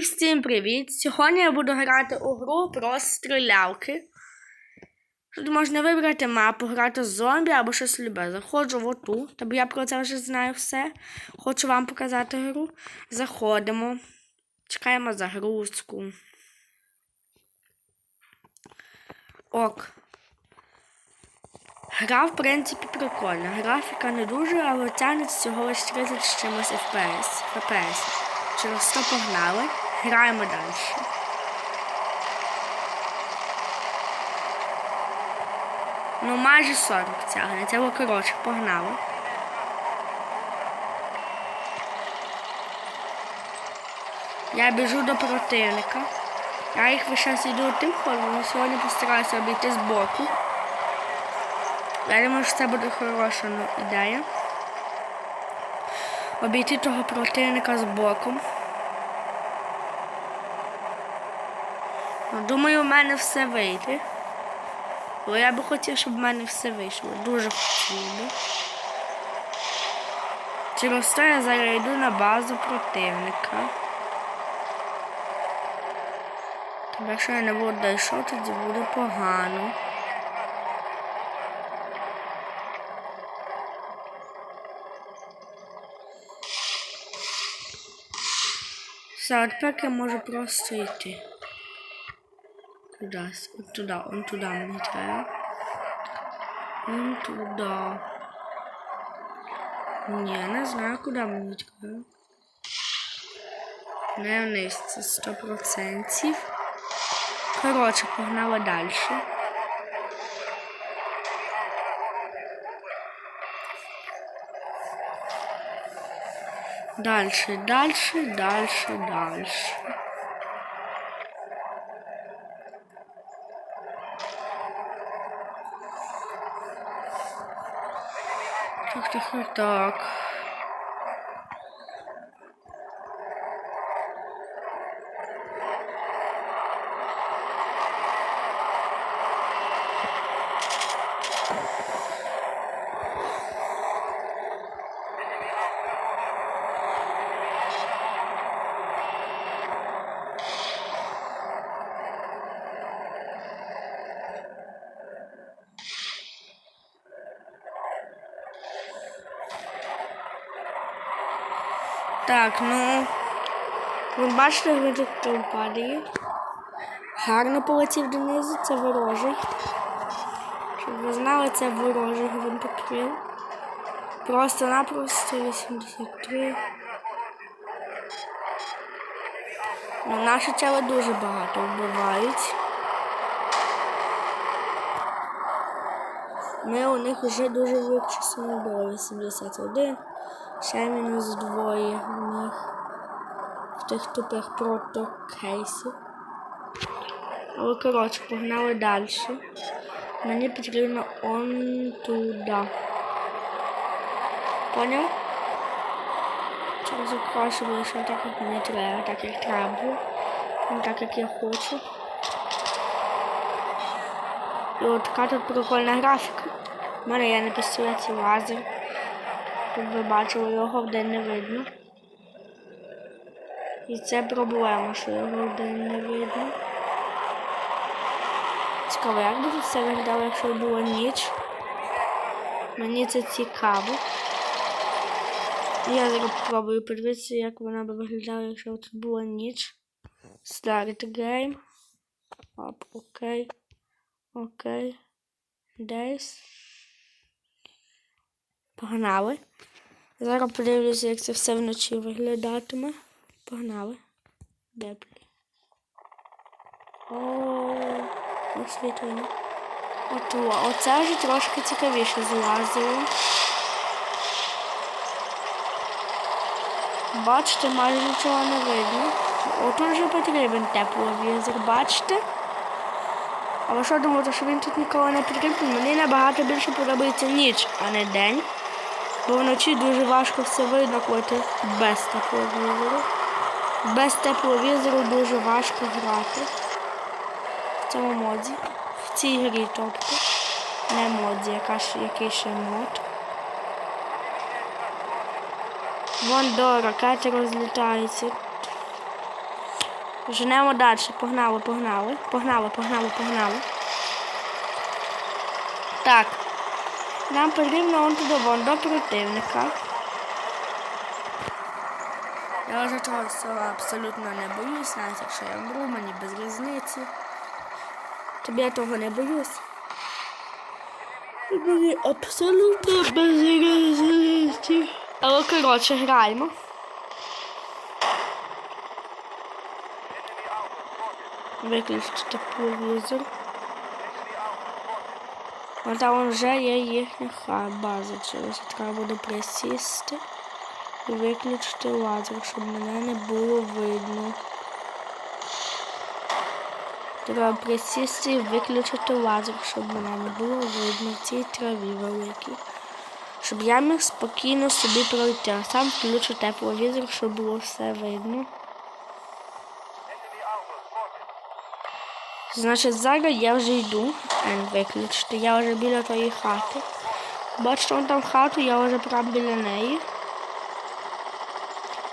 всім привіт! Сьогодні я буду грати у гру про стрілялки. Тут можна вибрати мапу, грати з зомбі або щось любе. Заходжу в оту, тобто я про це вже знаю все. Хочу вам показати гру. Заходимо. Чекаємо загрузку. Ок. Гра, в принципі, прикольна. Графіка не дуже, але тягнеться всього лише 30 з чимось FPS. FPS. Через то погнали. Граємо далі. Ну, майже 40 тягнеться, але коротше, погнали. Я біжу до противника. Я їх весь час йду тим ходом, але сьогодні постараюся обійти з боку. Я думаю, що це буде хороша ну, ідея. Обійти того противника з боком. Думаю, в мене все вийде. Бо я би хотів, щоб в мене все вийшло. Дуже хотів. Через то я зараз йду на базу противника. Якщо я не буду дійшов, тоді буде погано. Все, от я можу просто йти. Кудись. От туди, он туди мені треба. Он туди. Ні, не знаю, куди мені треба. Не вниз, це сто процентів. Коротше, погнала далі. Дальше, дальше, дальше, дальше. Так, так, так, ну. Ви бачите, він тут падає. Гарно полетів донизу, це ворожий. Щоб ви знали, це ворожий гвинтокрил. Просто-напросто 83. Ну, наші тіли дуже багато вбивають. Ми у них вже дуже вичислено було 81. Ще мінус двоє в них. В тих тупих протокейсів. Але коротше, погнали далі. Мені потрібно он туди. Поняв? Через краще вийшло так, як мені треба, так як треба. Не так, як я хочу. І от така тут прикольна графіка. У мене є на пістолеті лазер. Щоб ви бачили, його вдень не видно. І це проблема, що його вдень не видно. Цікаво, як би це виглядало, якщо була ніч. Мені це цікаво. Я зараз спробую подивитися, як вона би виглядала, якщо тут була ніч. Start game. Оп, окей. Окей. Десь. Погнали. Зараз подивлюся, як це все вночі виглядатиме. Погнали. Деплі. О, освітлення. От, оце вже трошки цікавіше злазило. Бачите, майже нічого не видно. От вже потрібен тепловізор, бачите? Але що думаєте, що він тут ніколи не потрібен? Мені набагато більше подобається ніч, а не день. Бо вночі дуже важко все видно, коли ти без тепловізору. Без тепловізору дуже важко грати. В цьому моді. В цій грі, тобто. Не моді, яка ж, який ще мод. Вон до ракети розлітаються. Женемо далі. Погнали, погнали. Погнали, погнали, погнали. Так. Нам потрібно он туди вон до противника. Я вже того всього абсолютно не боюсь, навіть якщо я вмру, мені без різниці. Тобі я того не боюсь. Мені абсолютно без різниці. Але коротше, граємо. Виключити телевізор. А там вже є їхня база. Через треба буде присісти і виключити лазер, щоб мене не було видно. Треба присісти і виключити лазер, щоб мене не було видно в цій траві великій. Щоб я міг спокійно собі пройти, а сам включу тепловізор, щоб було все видно. Значить, зараз я вже йду. Ен виключити. Я вже біля тої хати. Бачите, вон там хату, я вже прям біля неї.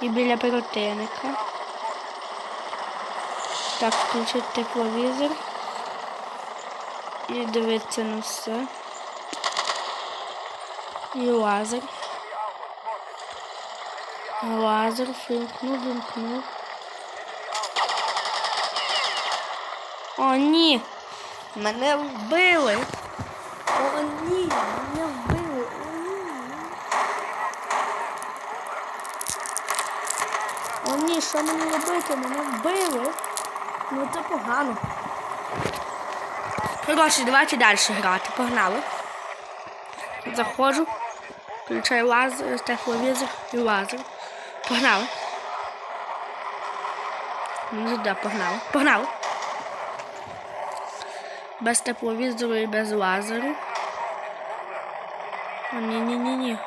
І біля противника. Так, включити тепловізор. І дивитися на все. І лазер. Лазер, вимкнув, вимкнув. О, ні. Мене вбили. О, ні, мене вбили. О, ні. О, ні, що мені робити? Мене вбили. Ну це погано. Коротше, давайте далі грати. Погнали. Заходжу. Включаю лазер, тепловізор і лазер. Погнали. Ну, да, погнали. Погнали. Без тепловізору і без лазеру. О, ні-ні-ні-ні.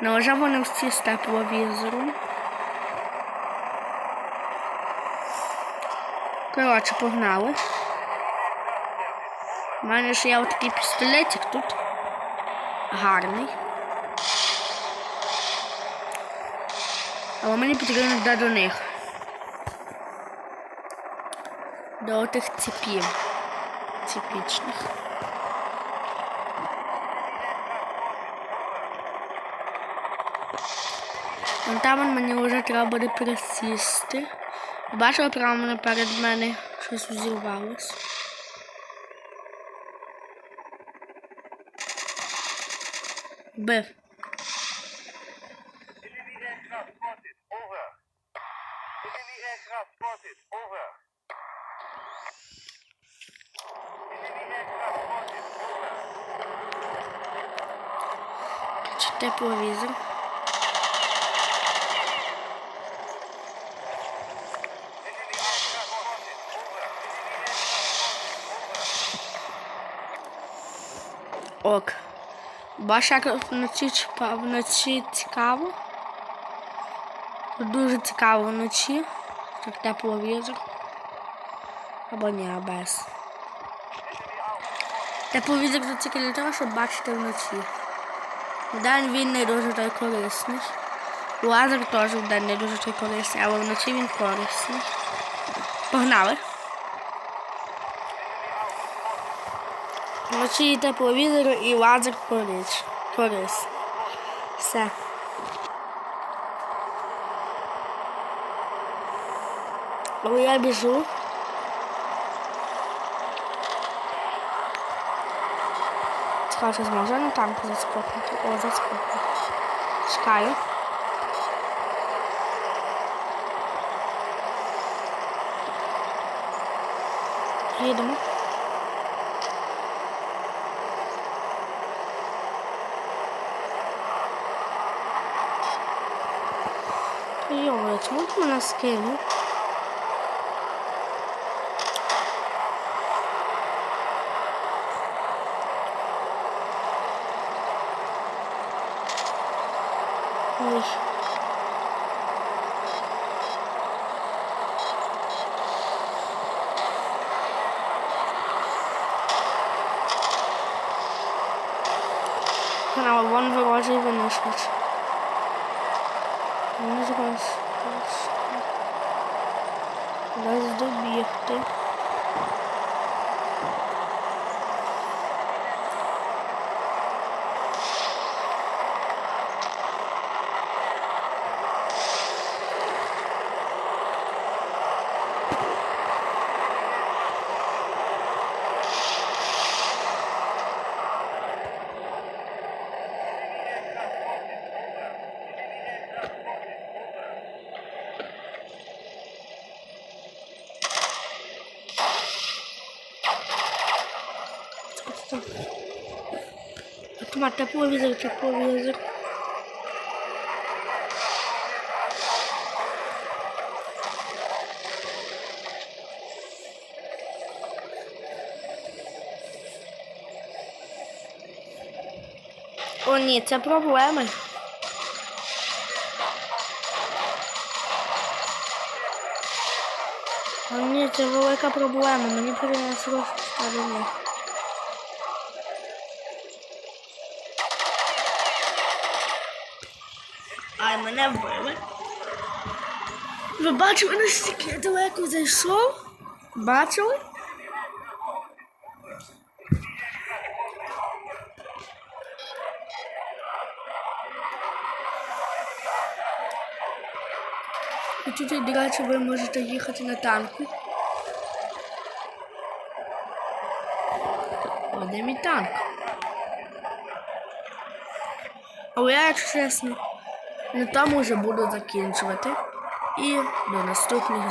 Вже вони всі з тепловізором. Коротше, погнали. У мене ж є отакий пістолетик тут. Гарний. Але мені потрібно йти до них. До отих ціпів. Ціпічних. Вон там мені вже треба буде присісти. Бачила прямо перед мене щось взірвалось. Бив. Over. Ок. Бачиш, як вночі, вночі цікаво. Дуже цікаво вночі. Так тепловізор. Або ні, а без. Тепловізор це тільки того, щоб бачити вночі. Вдень він не дуже той корисний. Лазер теж вдень не дуже той корисний, але вночі він корисний. Погнали. Вночі і тепловізор і лазер корис. корис. Все. Але я біжу. Цікаво, чи зможу на танку заскокнути. О, заскокнути. Чекаю. Їдемо. Йо, чому ти мене скинув? Канал, вон ворожий винищувач. Він зараз. Дасть добігти. Стоп. Автомат тепловізор, тепловізор. О, ні, це проблеми. О, ні, це велика проблема. Мені принесло ставлення. Мене вбили. Ви бачили, наскільки я далеко зайшов? Бачили? І тут, до речі, ви можете їхати на танку. О, де мій танк? Але я, чесно, на тому вже буду закінчувати. І до наступних